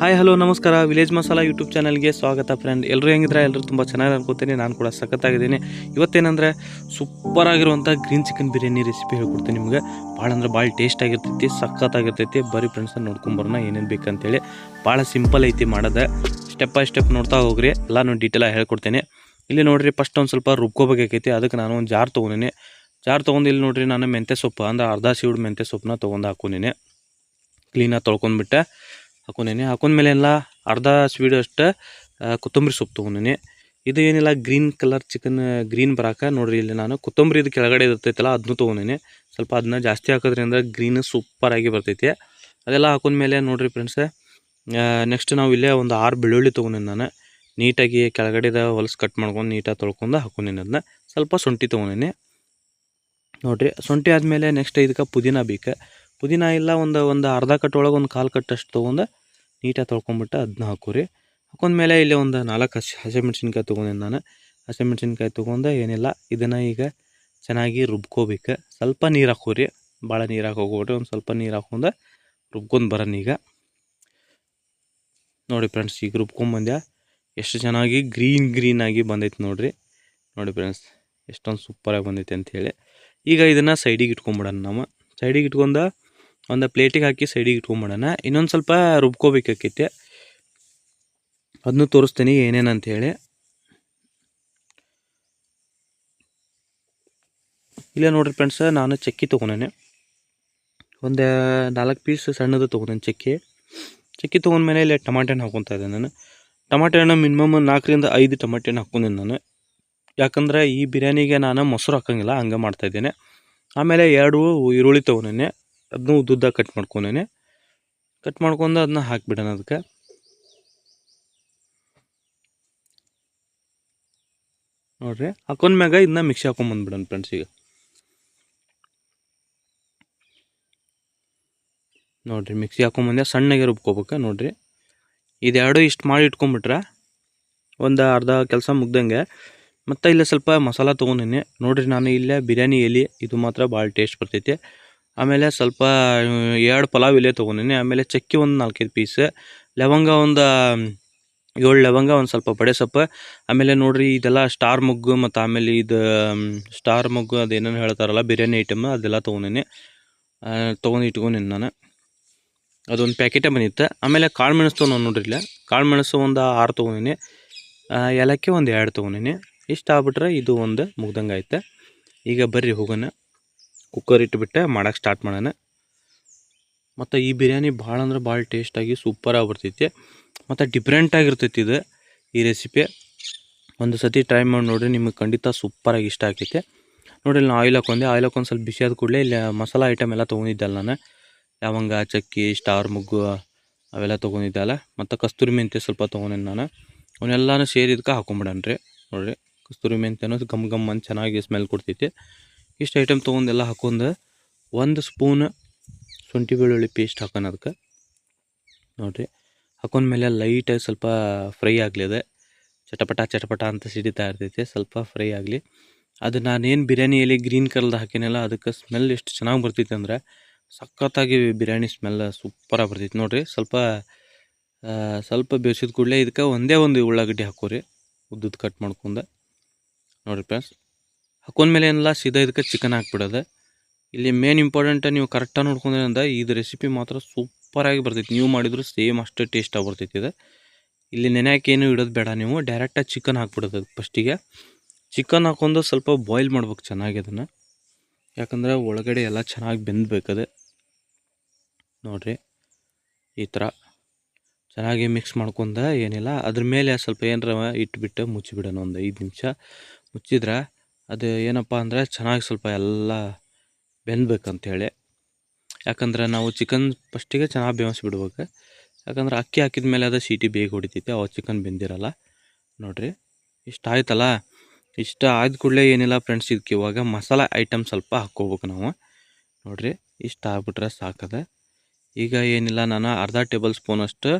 Hi hello ನಮಸ್ಕಾರ. Village masala YouTube ಚಾನಲ್ಗೆ ಸ್ವಾಗತ ಫ್ರೆಂಡ್ ಎಲ್ಲರೂ ಹೆಂಗಿದ್ರೆ? ಎಲ್ಲರೂ ತುಂಬ ಚೆನ್ನಾಗಿ ಅನ್ಕೋತೀನಿ. ನಾನು ಕೂಡ ಸಖತ್ತಾಗಿದ್ದೀನಿ. ಇವತ್ತೇನಂದರೆ ಸೂಪರ್ ಆಗಿರುವಂಥ ಗ್ರೀನ್ ಚಿಕನ್ ಬಿರಿಯಾನಿ ರೆಸಿಪಿ ಹೇಳ್ಕೊಡ್ತೀನಿ ನಿಮಗೆ. ಭಾಳ ಅಂದ್ರೆ ಭಾಳ ಟೇಸ್ಟ್ ಆಗಿರ್ತೈತಿ, ಸಖತ್ತಾಗಿರ್ತೈತಿ. ಬರೀ ಫ್ರೆಂಡ್ಸ್ ನೋಡ್ಕೊಂಬರೋಣ ಏನೇನು ಬೇಕಂತೇಳಿ. ಭಾಳ ಸಿಂಪಲ್ ಐತಿ ಮಾಡೋದು. ಸ್ಟೆಪ್ ಬೈ ಸ್ಟೆಪ್ ನೋಡ್ತಾ ಹೋಗ್ರಿ. ಎಲ್ಲಾನು ಡೀಟೇಲಾಗಿ ಹೇಳ್ಕೊಡ್ತೀನಿ. ಇಲ್ಲಿ ನೋಡಿರಿ ಫಸ್ಟ್ ಒಂದು ಸ್ವಲ್ಪ ರುಬ್ಕೋಬೇಕಾಗೈತಿ ಅದಕ್ಕೆ ನಾನು ಒಂದು ಜಾರ್ ತೊಗೊಂಡಿನಿ. ಜಾರ್ ತೊಗೊಂಡು ಇಲ್ಲಿ ನೋಡಿರಿ, ನಾನು ಮೆಂತ್ಯ ಸೊಪ್ಪು ಅಂದ್ರೆ ಅರ್ಧ ಸೀಡ್ ಮೆಂತ್ಯ ಸೊಪ್ಪನ್ನ ತೊಗೊಂಡು ಹಾಕೊಂಡಿನಿ. ಕ್ಲೀನಾಗಿ ತೊಳ್ಕೊಂಡ್ಬಿಟ್ಟೆ. ಹಾಕೊಂಡೇನಿ. ಹಾಕೊಂಡ್ಮೇಲೆ ಎಲ್ಲ ಅರ್ಧ ಸ್ವೀಡ್ ಅಷ್ಟು ಕೊತ್ತಂಬರಿ ಸೊಪ್ಪು ತೊಗೊಂಡಿನಿ. ಇದು ಏನಿಲ್ಲ, ಗ್ರೀನ್ ಕಲರ್ ಚಿಕನ್, ಗ್ರೀನ್ ಬರಾಕ. ನೋಡ್ರಿ, ಇಲ್ಲಿ ನಾನು ಕೊತ್ತಂಬರಿ ಇದು ಕೆಳಗಡೆ ಇರ್ತೈತಲ್ಲ ಅದನ್ನು ತೊಗೊಂಡೇನೆ. ಸ್ವಲ್ಪ ಅದನ್ನ ಜಾಸ್ತಿ ಹಾಕೋದ್ರಿಂದ ಗ್ರೀನ್ ಸೂಪರ್ ಆಗಿ ಬರ್ತೈತಿ. ಅದೆಲ್ಲ ಹಾಕೊಂಡ್ಮೇಲೆ ನೋಡ್ರಿ ಫ್ರೆಂಡ್ಸ್ ನೆಕ್ಸ್ಟ್ ನಾವು ಇಲ್ಲೇ ಒಂದು ಆರು ಬೆಳ್ಳುಳ್ಳಿ ತೊಗೊಂಡೇನೆ ನಾನು. ನೀಟಾಗಿ ಕೆಳಗಡೆದ ಹೊಲಸು ಕಟ್ ಮಾಡ್ಕೊಂಡು ನೀಟಾಗಿ ತೊಳ್ಕೊಂಡು ಹಾಕೊಂಡೇನೆ ಅದನ್ನ ಸ್ವಲ್ಪ ಶುಂಠಿ ತೊಗೊಂಡೇನೆ. ನೋಡ್ರಿ, ಶುಂಠಿ ಆದಮೇಲೆ ನೆಕ್ಸ್ಟ್ ಇದಕ್ಕೆ ಪುದೀನ ಬೇಕು. ಪುದೀನ ಇಲ್ಲ, ಒಂದು ಒಂದು ಅರ್ಧ ಕಟ್ಟೊಳಗೆ ಒಂದು ಕಾಲು ಕಟ್ಟಷ್ಟು ತೊಗೊಂಡು ನೀಟಾಗಿ ತೊಳ್ಕೊಂಬಿಟ್ಟು ಅದನ್ನ ಹಾಕೋರಿ. ಹಾಕೊಂಡ್ಮೇಲೆ ಇಲ್ಲಿ ಒಂದು ನಾಲ್ಕು ಹಸಿ ಹಸಿಮೆಣ್ಸಿನ್ಕಾಯಿ ತೊಗೊಂಡಿನಿ ನಾನು. ಹಸಿಮೆಣ್ಸಿನ್ಕಾಯಿ ತೊಗೊಂಡು ಏನಿಲ್ಲ, ಇದನ್ನು ಈಗ ಚೆನ್ನಾಗಿ ರುಬ್ಕೋಬೇಕು. ಸ್ವಲ್ಪ ನೀರು ಹಾಕೋರಿ ಭಾಳ ನೀರು ಹಾಕೋಗ್ಬಿಟ್ಟು ಒಂದು ಸ್ವಲ್ಪ ನೀರು ಹಾಕೊಂಡು ರುಬ್ಕೊಂಡು ಬರೋಣ ಈಗ. ನೋಡಿ ಫ್ರೆಂಡ್ಸ್, ಈಗ ರುಬ್ಕೊಂಬಂದ್ಯಾ ಎಷ್ಟು ಚೆನ್ನಾಗಿ ಗ್ರೀನ್ ಗ್ರೀನ್ ಆಗಿ ಬಂದೈತೆ ನೋಡಿರಿ. ನೋಡಿ ಫ್ರೆಂಡ್ಸ್, ಎಷ್ಟೊಂದು ಸೂಪರಾಗಿ ಬಂದೈತೆ ಅಂಥೇಳಿ ಈಗ ಇದನ್ನು ಸೈಡಿಗೆ ಇಟ್ಕೊಂಬಿಡೋಣ ನಾವು. ಸೈಡಿಗೆ ಇಟ್ಕೊಂಡು ಒಂದು ಪ್ಲೇಟಿಗೆ ಹಾಕಿ ಸೈಡಿಗೆ ಇಟ್ಕೊಂಬಿಡೋಣ ಇನ್ನೊಂದು ಸ್ವಲ್ಪ ರುಬ್ಕೋಬೇಕಾಕೈತೆ ಅದನ್ನು ತೋರಿಸ್ತೀನಿ ಏನೇನು ಅಂತೇಳಿ ಇಲ್ಲ ನೋಡ್ರಿ ಫ್ರೆಂಡ್ಸ್ ನಾನು ಚಕ್ಕಿ ತೊಗೊಂಡೇನೆ. ಒಂದು ನಾಲ್ಕು ಪೀಸ್ ಸಣ್ಣದು ತೊಗೊಂಡೇನೆ ಚಕ್ಕಿ. ಚಕ್ಕಿ ತೊಗೊಂಡ್ಮೇಲೆ ಇಲ್ಲಿ ಟಮಾಟೆ ಹಣ್ಣು ಹಾಕೊತಾ ಇದ್ದೆ ನಾನು. ಟಮಾಟೆ ಹಣ್ಣು ಮಿನಿಮಮ್ ನಾಲ್ಕರಿಂದ ಐದು ಟಮಾಟೆ ಹಣ್ಣು ನಾನು. ಯಾಕಂದ್ರೆ ಈ ಬಿರಿಯಾನಿಗೆ ನಾನು ಮೊಸರು ಹಾಕೋಂಗಿಲ್ಲ, ಹಂಗೆ ಮಾಡ್ತಾಯಿದ್ದೇನೆ ಆಮೇಲೆ ಎರಡು ಈರುಳ್ಳಿ ತೊಗೊಂಡೇನೆ. ಅದನ್ನು ಉದ್ದುದ್ದ ಕಟ್ ಮಾಡ್ಕೊಂಡೇನೆ. ಕಟ್ ಮಾಡ್ಕೊಂಡು ಅದನ್ನ ಹಾಕ್ಬಿಡೋಣ ಅದಕ್ಕೆ. ನೋಡ್ರಿ ಹಾಕೊಂಡ್ಮ್ಯಾಗ ಇದನ್ನ ಮಿಕ್ಸಿ ಹಾಕೊಂಬಂದ್ಬಿಡೋಣ ಫ್ರೆಂಡ್ಸ್ ಈಗ. ನೋಡ್ರಿ ಮಿಕ್ಸಿ ಹಾಕೊಂಬಂದೆ ಸಣ್ಣಗೆ ರುಬ್ಕೋಬೇಕು ನೋಡ್ರಿ. ಇದೆರಡು ಇಷ್ಟು ಮಾಡಿ ಇಟ್ಕೊಂಬಿಟ್ರೆ ಒಂದು ಅರ್ಧ ಕೆಲಸ ಮುಗ್ದಂಗೆ. ಮತ್ತು ಇಲ್ಲೇ ಸ್ವಲ್ಪ ಮಸಾಲ ತೊಗೊಂಡಿನಿ. ನೋಡ್ರಿ, ನಾನು ಇಲ್ಲೇ ಬಿರಿಯಾನಿ ಎಲೆ, ಇದು ಮಾತ್ರ ಭಾಳ ಟೇಸ್ಟ್ ಬರ್ತೈತಿ. ಆಮೇಲೆ ಸ್ವಲ್ಪ ಎರಡು ಪಲಾವ್ ಇಲ್ಲೇ ತೊಗೊಂಡಿನಿ. ಆಮೇಲೆ ಚಕ್ಕಿ ಒಂದು ನಾಲ್ಕೈದು ಪೀಸ್ ಲವಂಗ ಒಂದು ಏಳು ಲವಂಗ ಒಂದು ಸ್ವಲ್ಪ ಬಡೆ ಸೊಪ್ಪು. ಆಮೇಲೆ ನೋಡ್ರಿ ಇದೆಲ್ಲ ಸ್ಟಾರ್ ಮೊಗ್ಗು ಮತ್ತು ಆಮೇಲೆ ಇದು ಸ್ಟಾರ್ ಮೊಗ್ಗು ಅದೇನೇನು ಹೇಳ್ತಾರಲ್ಲ, ಬಿರಿಯಾನಿ ಐಟಮ್ ಅದೆಲ್ಲ ತೊಗೊಂಡಿನಿ. ತೊಗೊಂಡು ಇಟ್ಕೊಂಡಿನಿ ನಾನು. ಅದೊಂದು ಪ್ಯಾಕೆಟೇ ಬಂದಿತ್ತು. ಆಮೇಲೆ ಕಾಳು ಮೆಣಸು ತೊಗೊಂಡು ನೋಡ್ರಿ ಇಲ್ಲ. ಕಾಳು ಮೆಣಸು ಒಂದು ಆರು ತೊಗೊಂಡಿನಿ. ಏಲಕ್ಕಿ ಒಂದು ಎರಡು ತೊಗೊಂಡಿನಿ. ಇಷ್ಟು ಆಗ್ಬಿಟ್ರೆ ಇದು ಒಂದು ಮುಗ್ದಂಗೆ ಆಯ್ತು. ಈಗ ಬರ್ರಿ ಹೋಗೋಣ. ಕುಕ್ಕರ್ ಇಟ್ಬಿಟ್ಟೆ ಮಾಡಕ್ಕೆ ಸ್ಟಾರ್ಟ್ ಮಾಡೋಣ ಮತ್ತು ಈ ಬಿರಿಯಾನಿ ಭಾಳ ಅಂದ್ರೆ ಭಾಳ ಟೇಸ್ಟಾಗಿ ಸೂಪರಾಗಿ ಬರ್ತೈತಿ. ಮತ್ತು ಡಿಫ್ರೆಂಟಾಗಿರ್ತೈತಿ ಇದು ಈ ರೆಸಿಪಿ ಒಂದು ಸತಿ ಟ್ರೈ ಮಾಡಿ ನೋಡಿರಿ, ನಿಮಗೆ ಖಂಡಿತ ಸೂಪರಾಗಿ ಇಷ್ಟ ಆಗ್ತೈತೆ. ನೋಡಿರಿ ನಾನು ಆಯಿಲ್ ಹಾಕೊಂಡೆ. ಆಯಿಲ್ ಹಾಕೊಂಡು ಸ್ವಲ್ಪ ಬಿಸಿ ಆದ ಕೂಡಲೇ ಇಲ್ಲಿ ಮಸಾಲ ಐಟಮ್ ಎಲ್ಲ ತೊಗೊಂಡಿದ್ದಲ್ಲ ನಾನು. ಲವಂಗ, ಚಕ್ಕಿ ಸ್ಟಾರ್ ಮುಗ್ಗು ಅವೆಲ್ಲ ತೊಗೊಂಡಿದ್ದಲ್ಲ ಮತ್ತು ಕಸ್ತೂರಿ ಮೆಂತ್ಯ ಸ್ವಲ್ಪ ತೊಗೊಂಡಿನಿ ನಾನು. ಅವನ್ನೆಲ್ಲನೂ ಸೇರಿದ್ಕೆ ರೀ ನೋಡಿರಿ, ಕಸ್ತೂರಿ ಮೆಂತ್ಯನೂ ಗಮ್ ಗಮ್ ಅಂತ ಚೆನ್ನಾಗಿ ಸ್ಮೆಲ್ ಕೊಡ್ತೈತಿ. ಇಷ್ಟು ಐಟಮ್ ತೊಗೊಂಡೆಲ್ಲ ಹಾಕೊಂಡು ಒಂದು ಸ್ಪೂನ್ ಶುಂಠಿ ಬೆಳ್ಳುಳ್ಳಿ ಪೇಸ್ಟ್ ಹಾಕೋಣ ಅದಕ್ಕೆ ನೋಡಿರಿ ಹಾಕೊಂಡ್ಮೇಲೆ ಲೈಟಾಗಿ ಸ್ವಲ್ಪ ಫ್ರೈ ಆಗಲಿ ಇದೆ ಚಟಪಟ ಚಟಪಟ ಅಂತ ಸಿಡಿತಾ ಇರ್ತೈತೆ, ಸ್ವಲ್ಪ ಫ್ರೈ ಆಗಲಿ. ಅದು ನಾನೇನು ಬಿರಿಯಾನಿಯಲ್ಲಿ ಗ್ರೀನ್ ಕಲರ್ದು ಹಾಕಿನಲ್ಲ, ಅದಕ್ಕೆ ಸ್ಮೆಲ್ ಎಷ್ಟು ಚೆನ್ನಾಗಿ ಬರ್ತೈತೆ ಅಂದ್ರೆ ಸಖತ್ತಾಗಿ ಬಿರಿಯಾನಿ ಸ್ಮೆಲ್ ಸೂಪರಾಗಿ ಬರ್ತೈತೆ. ನೋಡಿರಿ, ಸ್ವಲ್ಪ ಸ್ವಲ್ಪ ಬೇಯಿಸಿದ ಕೂಡಲೇ ಇದಕ್ಕೆ ಒಂದೇ ಒಂದು ಉಳ್ಳಾಗಡ್ಡಿ ಹಾಕೋರಿ ಉದ್ದುದ್ದು ಕಟ್ ಮಾಡ್ಕೊಂಡು. ನೋಡಿರಿ ಫ್ರೆಂಡ್ಸ್ ಹಾಕೊಂಡ್ಮೇಲೆ ಏನಿಲ್ಲ, ಸೀದಾ ಇದಕ್ಕೆ ಚಿಕನ್ ಹಾಕ್ಬಿಡೋದು. ಇಲ್ಲಿ ಮೇನ್ ಇಂಪಾರ್ಟೆಂಟ್ ನೀವು ಕರೆಕ್ಟಾಗಿ ನೋಡ್ಕೊಂಡ್ರೆ ಇದು ರೆಸಿಪಿ ಮಾತ್ರ ಸೂಪರಾಗಿ ಬರ್ತೈತಿ. ನೀವು ಮಾಡಿದ್ರು ಸೇಮ್ ಅಷ್ಟೇ ಟೇಸ್ಟಾಗಿ ಬರ್ತೈತಿ ಇದು. ಇಲ್ಲಿ ನೆನೆಯೋಕೆ ಏನು ಇಡೋದು ಬೇಡ ನೀವು ಡೈರೆಕ್ಟಾಗಿ ಚಿಕನ್ ಹಾಕ್ಬಿಡೋದು ಫಸ್ಟಿಗೆ ಚಿಕನ್ ಹಾಕೊಂಡು ಸ್ವಲ್ಪ ಬಾಯ್ಲ್ ಮಾಡ್ಬೇಕು ಚೆನ್ನಾಗಿ ಅದನ್ನು. ಯಾಕಂದ್ರೆ ಒಳಗಡೆ ಎಲ್ಲ ಚೆನ್ನಾಗಿ ಬೆಂದಬೇಕದು. ನೋಡಿರಿ, ಈ ಥರ ಚೆನ್ನಾಗಿ ಮಿಕ್ಸ್ ಮಾಡ್ಕೊಂಡ ಏನಿಲ್ಲ. ಅದ್ರ ಮೇಲೆ ಸ್ವಲ್ಪ ಏನಾರ ಇಟ್ಬಿಟ್ಟು ಮುಚ್ಚಿಬಿಡೋಣ ಒಂದು ಐದು ನಿಮಿಷ. ಮುಚ್ಚಿದ್ರೆ ಅದು ಏನಪ್ಪ ಅಂದರೆ ಚೆನ್ನಾಗಿ ಸ್ವಲ್ಪ ಎಲ್ಲ ಬೆಂದಬೇಕಂಥೇಳಿ ಯಾಕಂದ್ರೆ ನಾವು ಚಿಕನ್ ಫಸ್ಟಿಗೆ ಚೆನ್ನಾಗಿ ಬೇಯಿಸ್ಬಿಡ್ಬೇಕು ಯಾಕಂದ್ರೆ ಅಕ್ಕಿ ಹಾಕಿದ ಮೇಲೆ ಅದು ಸೀಟಿ ಬೇಗ ಹೊಡಿತೈತೆ, ಅವಾಗ ಚಿಕನ್ ಬೆಂದಿರಲ್ಲ. ನೋಡಿರಿ, ಇಷ್ಟ ಆಯ್ತಲ್ಲ? ಇಷ್ಟ ಆದ ಕೂಡಲೇ ಏನಿಲ್ಲ ಫ್ರೆಂಡ್ಸ್ ಇದಕ್ಕೆ ಇವಾಗ ಮಸಾಲೆ ಐಟಮ್ ಸ್ವಲ್ಪ ಹಾಕ್ಕೋಬೇಕು ನಾವು. ನೋಡಿರಿ, ಇಷ್ಟ ಆಗ್ಬಿಟ್ರೆ ಸಾಕದ. ಈಗ ಏನಿಲ್ಲ, ನಾನು ಅರ್ಧ ಟೇಬಲ್ ಸ್ಪೂನಷ್ಟು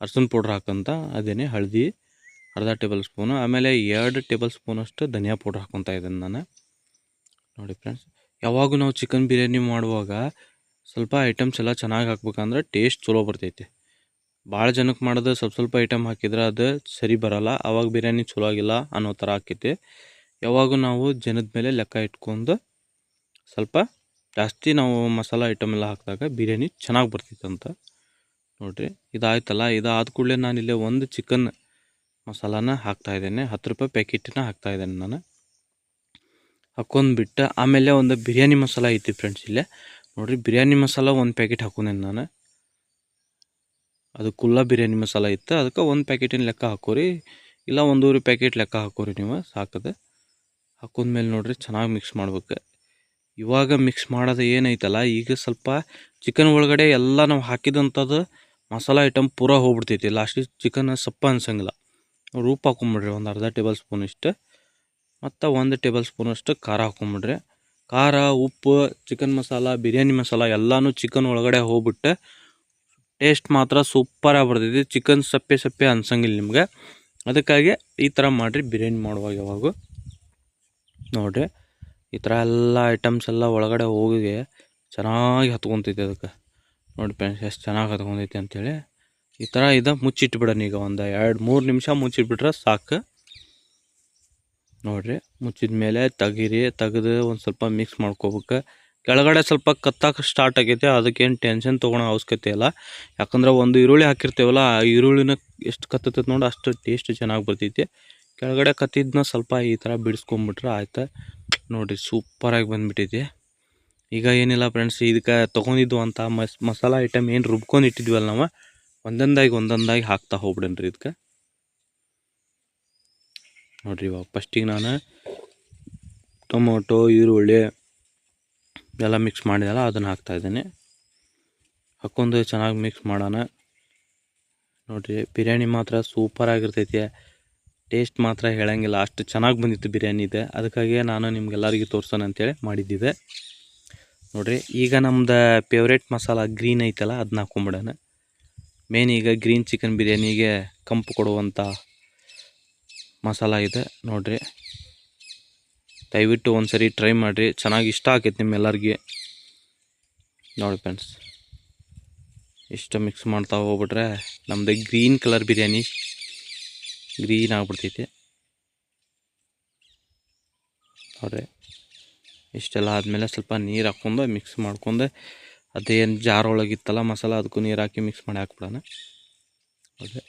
ಅರ್ಶಿನ ಪೌಡ್ರ್ ಹಾಕಂತ ಅದೇನೆ ಹಳದಿ ಅರ್ಧ ಟೇಬಲ್ ಸ್ಪೂನು, ಆಮೇಲೆ ಎರಡು ಟೇಬಲ್ ಸ್ಪೂನಷ್ಟು ಧನಿಯಾ ಪೌಡ್ರ್ ಹಾಕ್ಕೊತಾ ಇದ್ದೀನಿ ನಾನು. ನೋಡಿ ಫ್ರೆಂಡ್ಸ್, ಯಾವಾಗೂ ನಾವು ಚಿಕನ್ ಬಿರಿಯಾನಿ ಮಾಡುವಾಗ ಸ್ವಲ್ಪ ಐಟಮ್ಸ್ ಎಲ್ಲ ಚೆನ್ನಾಗಿ ಹಾಕ್ಬೇಕಂದ್ರೆ ಟೇಸ್ಟ್ ಚಲೋ ಬರ್ತೈತಿ. ಭಾಳ ಜನಕ್ಕೆ ಮಾಡೋದು ಸ್ವಲ್ಪ ಸ್ವಲ್ಪ ಐಟಮ್ ಹಾಕಿದ್ರೆ ಅದು ಸರಿ ಬರಲ್ಲ ಆವಾಗ ಬಿರಿಯಾನಿ ಚಲೋ ಆಗಿಲ್ಲ ಅನ್ನೋ ಥರ ಆಕೈತಿ. ಯಾವಾಗೂ ನಾವು ಜನದ ಮೇಲೆ ಲೆಕ್ಕ ಇಟ್ಕೊಂಡು ಸ್ವಲ್ಪ ಜಾಸ್ತಿ ನಾವು ಮಸಾಲ ಐಟಮ್ ಎಲ್ಲ ಹಾಕಿದಾಗ ಬಿರಿಯಾನಿ ಚೆನ್ನಾಗಿ ಬರ್ತೈತೆ ಅಂತ ನೋಡಿರಿ, ಇದಾಯ್ತಲ್ಲ ಇದಾದ ಕೂಡಲೇ ನಾನಿಲ್ಲೇ ಒಂದು ಚಿಕನ್ ಮಸಾಲಾನ ಹಾಕ್ತಾ ಇದ್ದೇನೆ. ಹತ್ತು ರೂಪಾಯಿ ಪ್ಯಾಕೆಟನ್ನ ಹಾಕ್ತಾ ಇದ್ದೇನೆ ನಾನು. ಹಾಕೊಂಡ್ಬಿಟ್ಟು ಆಮೇಲೆ ಒಂದು ಬಿರಿಯಾನಿ ಮಸಾಲ ಐತಿ ಫ್ರೆಂಡ್ಸ್ ಇಲ್ಲೇ. ನೋಡಿರಿ, ಬಿರಿಯಾನಿ ಮಸಾಲ ಒಂದು ಪ್ಯಾಕೆಟ್ ಹಾಕೊಂಡೇನೆ ನಾನು. ಅದು ಕುಲ್ಲ ಬಿರಿಯಾನಿ ಮಸಾಲ ಇತ್ತು. ಅದಕ್ಕೆ ಒಂದು ಪ್ಯಾಕೆಟಿನ ಲೆಕ್ಕ ಹಾಕೋರಿ. ಇಲ್ಲ ಒಂದೂವರೆ ಪ್ಯಾಕೆಟ್ ಲೆಕ್ಕ ಹಾಕೋರಿ ನೀವು, ಸಾಕದು. ಹಾಕೊಂಡ್ಮೇಲೆ ನೋಡಿರಿ, ಚೆನ್ನಾಗಿ ಮಿಕ್ಸ್ ಮಾಡ್ಬೇಕು. ಇವಾಗ ಮಿಕ್ಸ್ ಮಾಡೋದು ಏನೈತಲ್ಲ, ಈಗ ಸ್ವಲ್ಪ ಚಿಕನ್ ಒಳಗಡೆ ಎಲ್ಲ ನಾವು ಹಾಕಿದಂಥದ್ದು ಮಸಾಲ ಐಟಮ್ ಪೂರ ಹೋಗ್ಬಿಡ್ತೈತಿ. ಲಾಸ್ಟಿಗೆ ಚಿಕನ್ ಸಪ್ಪ ಅನ್ಸಂಗಿಲ್ಲ. ಉಪ್ಪು ಹಾಕೊಂಬಿಡ್ರಿ ಒಂದು ಅರ್ಧ ಟೇಬಲ್ ಸ್ಪೂನ್ ಇಷ್ಟು. ಮತ್ತು ಒಂದು ಟೇಬಲ್ ಸ್ಪೂನಷ್ಟು ಖಾರ ಹಾಕೊಂಬಿಡ್ರಿ. ಖಾರ, ಉಪ್ಪು, ಚಿಕನ್ ಮಸಾಲ, ಬಿರಿಯಾನಿ ಮಸಾಲ ಎಲ್ಲನೂ ಚಿಕನ್ ಒಳಗಡೆ ಹೋಗ್ಬಿಟ್ಟು ಟೇಸ್ಟ್ ಮಾತ್ರ ಸೂಪರಾಗಿ ಬರ್ತೈತಿ. ಚಿಕನ್ ಸಪ್ಪೆ ಸಪ್ಪೆ ಅನ್ಸಂಗಿಲ್ಲ ನಿಮ್ಗೆ. ಅದಕ್ಕಾಗಿ ಈ ಥರ ಮಾಡಿರಿ, ಬಿರಿಯಾನಿ ಮಾಡುವಾಗ ಯಾವಾಗ. ನೋಡಿರಿ, ಈ ಥರ ಎಲ್ಲ ಐಟಮ್ಸ್ ಎಲ್ಲ ಒಳಗಡೆ ಹೋಗಿ ಚೆನ್ನಾಗಿ ಹತ್ಕೊತೈತಿ ಅದಕ್ಕೆ. ನೋಡಿ ಫ್ರೆಂಡ್ಸ್ ಎಷ್ಟು ಚೆನ್ನಾಗಿ ಹತ್ಕೊಂಡೈತಿ ಅಂಥೇಳಿ ಈ ಥರ ಇದು, ಮುಚ್ಚಿಟ್ಬಿಡೋಣ ಈಗ ಒಂದು ಎರಡು ಮೂರು ನಿಮಿಷ ಮುಚ್ಚಿಟ್ಬಿಟ್ರೆ ಸಾಕು. ನೋಡಿರಿ, ಮುಚ್ಚಿದ ಮೇಲೆ ತೆಗೀರಿ, ತೆಗೆದು ಒಂದು ಸ್ವಲ್ಪ ಮಿಕ್ಸ್ ಮಾಡ್ಕೋಬೇಕು. ಕೆಳಗಡೆ ಸ್ವಲ್ಪ ಕತ್ತಾಕ ಸ್ಟಾರ್ಟ್ ಆಗೈತೆ, ಅದಕ್ಕೇನು ಟೆನ್ಷನ್ ತೊಗೊಳೋ ಅವಶ್ಯಕತೆ ಇಲ್ಲ. ಯಾಕಂದ್ರೆ ಒಂದು ಈರುಳ್ಳಿ ಹಾಕಿರ್ತೇವಲ್ಲ, ಆ ಈರುಳ್ಳಿನ ಎಷ್ಟು ಕತ್ತತೈತೆ ನೋಡಿ, ಅಷ್ಟು ಟೇಸ್ಟ್ ಚೆನ್ನಾಗಿ ಬರ್ತೈತಿ. ಕೆಳಗಡೆ ಕತ್ತಿದ್ನ ಸ್ವಲ್ಪ ಈ ಥರ ಬಿಡಿಸ್ಕೊಂಬಿಟ್ರೆ ಆಯ್ತು. ನೋಡಿರಿ ಸೂಪರಾಗಿ ಬಂದುಬಿಟ್ಟೈತಿ ಈಗ ಏನಿಲ್ಲ ಫ್ರೆಂಡ್ಸ್ ಇದಕ್ಕೆ ತೊಗೊಂಡಿದ್ದು ಅಂತ ಮಸ್ ಮಸಾಲ ಐಟಮ್ ಏನು ರುಬ್ಕೊಂಡು ಇಟ್ಟಿದ್ವಲ್ಲ ನಾವು ಒಂದೊಂದಾಗಿ ಒಂದೊಂದಾಗಿ ಹಾಕ್ತಾ ಹೋಗ್ಬಿಡೇನ್ರಿ ಇದಕ್ಕೆ ನೋಡಿರಿ ಇವಾಗ ಫಸ್ಟಿಗೆ ನಾನು ಟೊಮೊಟೊ, ಈರುಳ್ಳಿ ಎಲ್ಲ ಮಿಕ್ಸ್ ಮಾಡಿದಲ್ಲ ಅದನ್ನು ಹಾಕ್ತಾ ಇದ್ದೀನಿ. ಹಾಕ್ಕೊಂಡು ಚೆನ್ನಾಗಿ ಮಿಕ್ಸ್ ಮಾಡೋಣ. ನೋಡಿರಿ ಬಿರಿಯಾನಿ ಮಾತ್ರ ಸೂಪರಾಗಿರ್ತೈತಿ ಟೇಸ್ಟ್ ಮಾತ್ರ ಹೇಳಂಗಿಲ್ಲ. ಅಷ್ಟು ಚೆನ್ನಾಗಿ ಬಂದಿತ್ತು ಬಿರಿಯಾನಿ ಇದೆ. ಅದಕ್ಕಾಗಿ ನಾನು ನಿಮ್ಗೆಲ್ಲರಿಗೂ ತೋರ್ಸೋಣ ಅಂತೇಳಿ ಮಾಡಿದ್ದಿದೆ. ನೋಡಿರಿ ಈಗ ನಮ್ದು ಫೇವ್ರೇಟ್ ಮಸಾಲ ಗ್ರೀನ್ ಐತಲ್ಲ ಅದನ್ನ ಹಾಕೊಂಬಿಡೋಣ. ಮೇನ್ ಈಗ ಗ್ರೀನ್ ಚಿಕನ್ ಬಿರಿಯಾನಿಗೆ ಕಂಪು ಕೊಡುವಂಥ ಮಸಾಲ ಇದೆ, ನೋಡಿರಿ. ದಯವಿಟ್ಟು ಒಂದು ಸರಿ ಟ್ರೈ ಮಾಡಿರಿ. ಚೆನ್ನಾಗಿ ಇಷ್ಟ ಆಕೈತಿ ನಿಮ್ಮೆಲ್ಲರಿಗೆ. ನೋಡಿ ಫ್ರೆಂಡ್ಸ್ ಇಷ್ಟು ಮಿಕ್ಸ್ ಮಾಡ್ತಾ ಹೋಗ್ಬಿಟ್ರೆ ನಮ್ಮದು ಗ್ರೀನ್ ಕಲರ್ ಬಿರಿಯಾನಿ ಗ್ರೀನ್ ಆಗ್ಬಿಡ್ತೈತಿ. ನೋಡ್ರಿ, ಇಷ್ಟೆಲ್ಲ ಆದಮೇಲೆ ಸ್ವಲ್ಪ ನೀರು ಹಾಕ್ಕೊಂಡು ಮಿಕ್ಸ್ ಮಾಡ್ಕೊಂಡು ಅದೇನು ಜಾರ್ ಒಳಗಿತ್ತಲ್ಲ ಮಸಾಲ ಅದಕ್ಕೂ ನೀರು ಹಾಕಿ ಮಿಕ್ಸ್ ಮಾಡಿ ಹಾಕ್ಬಿಡೋಣ. ಅದೇ.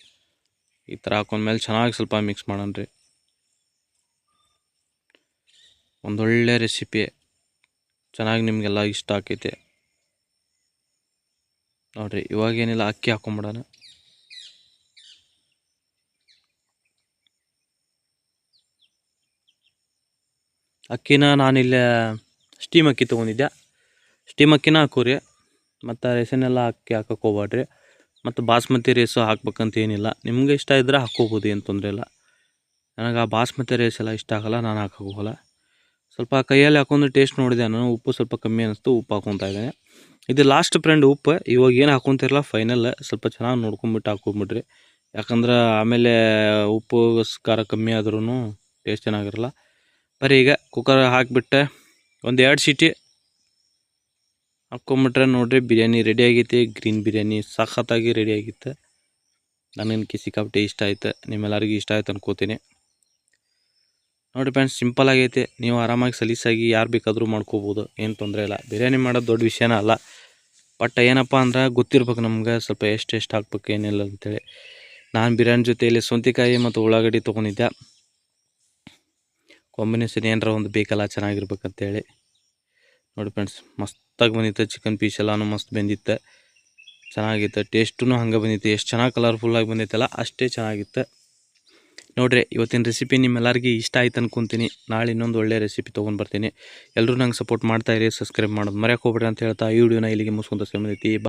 ಈ ಥರ ಹಾಕೊಂಡ್ಮೇಲೆ ಚೆನ್ನಾಗಿ ಸ್ವಲ್ಪ ಮಿಕ್ಸ್ ಮಾಡೋಣ ರೀ. ಒಂದೊಳ್ಳೆ ರೆಸಿಪಿ ಚೆನ್ನಾಗಿ ನಿಮಗೆಲ್ಲ ಇಷ್ಟ ಆಕೈತೆ. ನೋಡಿರಿ, ಇವಾಗೇನಿಲ್ಲ ಅಕ್ಕಿ ಹಾಕೊಂಬಿಡೋಣ. ಅಕ್ಕಿನ ನಾನಿಲ್ಲೇ ಸ್ಟೀಮ್ ಅಕ್ಕಿ ತೊಗೊಂಡಿದ್ದೆ ಸ್ಟೀಮ್ ಅಕ್ಕಿನ ಹಾಕೋರಿ ಮತ್ತು ರೈಸನ್ನೆಲ್ಲ ಹಾಕಿ ಹಾಕಕ್ಕೆ ಹೋಗ್ಬೇಡ್ರಿ ಮತ್ತು ಬಾಸ್ಮತಿ ರೈಸು ಹಾಕ್ಬೇಕಂತ ಏನಿಲ್ಲ. ನಿಮ್ಗೆ ಇಷ್ಟ ಇದ್ದರೆ ಹಾಕ್ಕೋಬೋದು, ಏನು ತೊಂದರೆ ಇಲ್ಲ. ನನಗೆ ಆ ಬಾಸ್ಮತಿ ರೈಸ್ ಎಲ್ಲ ಇಷ್ಟ ಆಗಲ್ಲ, ನಾನು ಹಾಕೋಕ್ಕೋಗಲ್ಲ ಸ್ವಲ್ಪ ಕೈಯಲ್ಲಿ ಹಾಕೊಂಡು ಟೇಸ್ಟ್ ನೋಡಿದೆ ನಾನು, ಉಪ್ಪು ಸ್ವಲ್ಪ ಕಮ್ಮಿ ಅನ್ನಿಸ್ತು ಉಪ್ಪು ಹಾಕೊತಾ ಇದ್ದೇನೆ. ಇದು ಲಾಸ್ಟ್ ಫ್ರೆಂಡ್ ಉಪ್ಪು, ಇವಾಗ ಏನು ಹಾಕೊತಿರಲ್ಲ ಫೈನಲ್ ಸ್ವಲ್ಪ ಚೆನ್ನಾಗಿ ನೋಡ್ಕೊಂಬಿಟ್ಟು ಹಾಕೊಂಬಿಡ್ರಿ ಯಾಕಂದ್ರೆ ಆಮೇಲೆ ಉಪ್ಪು, ಖಾರ ಕಮ್ಮಿ ಆದ್ರೂ ಟೇಸ್ಟ್ ಚೆನ್ನಾಗಿರಲ್ಲ. ಬರೀ ಈಗ ಕುಕ್ಕರ್ ಹಾಕಿಬಿಟ್ಟೆ, ಒಂದು ಎರಡು ಸೀಟಿ ಹಾಕ್ಕೊಂಬಿಟ್ರೆ ನೋಡಿರಿ ಬಿರಿಯಾನಿ ರೆಡಿ ಆಗೈತಿ ಗ್ರೀನ್ ಬಿರಿಯಾನಿ ಸಖತ್ತಾಗಿ ರೆಡಿ ಆಗಿತ್ತು ನನಗೆ ಸಿಕ್ಕಾಪಟ್ಟೆ ಇಷ್ಟ ಆಯ್ತು, ನಿಮ್ಮೆಲ್ಲರಿಗೂ ಇಷ್ಟ ಆಯ್ತು ಅನ್ಕೋತೀನಿ. ನೋಡಿ ಫ್ರೆಂಡ್ಸ್ ಸಿಂಪಲ್ ಆಗೈತೆ. ನೀವು ಆರಾಮಾಗಿ ಸಲೀಸಾಗಿ ಯಾರು ಬೇಕಾದರೂ ಮಾಡ್ಕೋಬೋದು, ಏನು ತೊಂದರೆ ಇಲ್ಲ. ಬಿರಿಯಾನಿ ಮಾಡೋದು ದೊಡ್ಡ ವಿಷಯನ ಅಲ್ಲ. ಬಟ್ ಏನಪ್ಪ ಅಂದ್ರೆ ಗೊತ್ತಿರ್ಬೇಕು ನಮ್ಗೆ, ಸ್ವಲ್ಪ ಎಷ್ಟು ಎಷ್ಟು ಹಾಕ್ಬೇಕು, ಏನಿಲ್ಲ ಅಂತೇಳಿ. ನಾನು ಬಿರಿಯಾನಿ ಜೊತೆಯಲ್ಲಿ ಸೌಂತಿಕಾಯಿ ಮತ್ತು ಉಳ್ಳಾಗಡ್ಡಿ ತೊಗೊಂಡಿದ್ದೆ. ಕಾಂಬಿನೇಷನ್ ಏನಾರ ಒಂದು ಬೇಕಲ್ಲ, ಚೆನ್ನಾಗಿರ್ಬೇಕಂತೇಳಿ. ನೋಡಿ ಫ್ರೆಂಡ್ಸ್ ಮಸ್ತಾಗಿ ಬಂದಿತ್ತು ಚಿಕನ್ ಪೀಸ್ ಎಲ್ಲನೂ, ಮಸ್ತ್ ಬಂದಿತ್ತು. ಚೆನ್ನಾಗಿತ್ತು ಟೇಸ್ಟೂ ಹಂಗೆ ಬಂದಿತ್ತು. ಎಷ್ಟು ಚೆನ್ನಾಗಿ ಕಲರ್ಫುಲ್ಲಾಗಿ ಬಂದೈತಲ್ಲ ಅಷ್ಟೇ ಚೆನ್ನಾಗಿತ್ತು. ನೋಡ್ರಿ, ಇವತ್ತಿನ ರೆಸಿಪಿ ನಿಮ್ಮೆಲ್ಲರಿಗೆ ಇಷ್ಟ ಆಯ್ತು ಅನ್ಕೊತೀನಿ. ನಾಳೆ ಇನ್ನೊಂದು ಒಳ್ಳೆ ರೆಸಿಪಿ ತೊಗೊಂಡು ಬರ್ತೀನಿ. ಎಲ್ಲರೂ ನಂಗೆ ಸಪೋರ್ಟ್ ಮಾಡ್ತಾಯಿರಿ ಸಬ್ಸ್ಕ್ರೈಬ್ ಮಾಡೋದು ಮರೆಯೋಕೆ ಹೋಗ್ಬಿಡ್ರಿ ಅಂತ ಹೇಳ್ತಾ ಈ ವಿಡಿಯೋನ ಇಲ್ಲಿಗೆ ಮುಗಿಸ್ಕೊಂತ ಬಂದೈತಿ